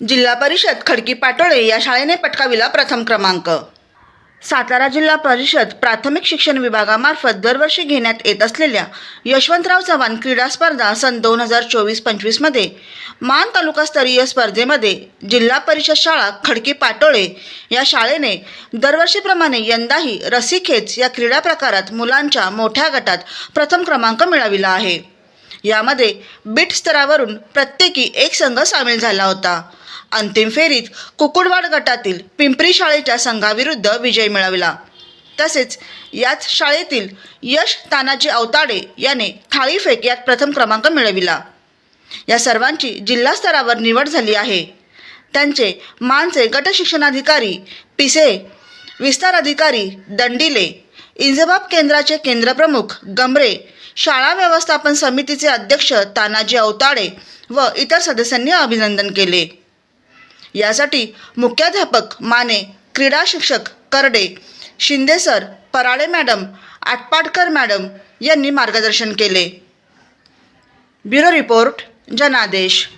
जिल्हा परिषद खडकी पाटोळे या शाळेने पटकाविला प्रथम क्रमांक. सातारा जिल्हा परिषद प्राथमिक शिक्षण विभागामार्फत दरवर्षी घेण्यात येत असलेल्या यशवंतराव चव्हाण क्रीडा स्पर्धा सन दोन हजार चोवीस पंचवीसमध्ये मान तालुकास्तरीय स्पर्धेमध्ये जिल्हा परिषद शाळा खडकी पाटोळे या शाळेने दरवर्षीप्रमाणे यंदाही रस्सीखेच या क्रीडा प्रकारात मुलांच्या मोठ्या गटात प्रथम क्रमांक मिळविला आहे. यामध्ये बीट स्तरावरून प्रत्येकी एक संघ सामील झाला होता. अंतिम फेरीत कुकुडवाड गटातील पिंपरी शाळेच्या संघाविरुद्ध विजय मिळविला. तसेच याच शाळेतील यश तानाजी अवताडे याने थाळीफेक यात प्रथम क्रमांक मिळविला. या सर्वांची जिल्हा स्तरावर निवड झाली आहे. त्यांचे मानचे गट शिक्षणाधिकारी पिसे विस्तार अधिकारी दंडिले इंजबाब केंद्राचे केंद्रप्रमुख गमरे शाळा व्यवस्थापन समितीचे अध्यक्ष तानाजी अवताडे व इतर सदस्यांनी अभिनंदन केले. यासाठी मुख्याध्यापक माने क्रीडा शिक्षक Karde Shinde sir Parale madam Atpatkar madam यांनी मार्गदर्शन केले. ब्युरो रिपोर्ट जनादेश.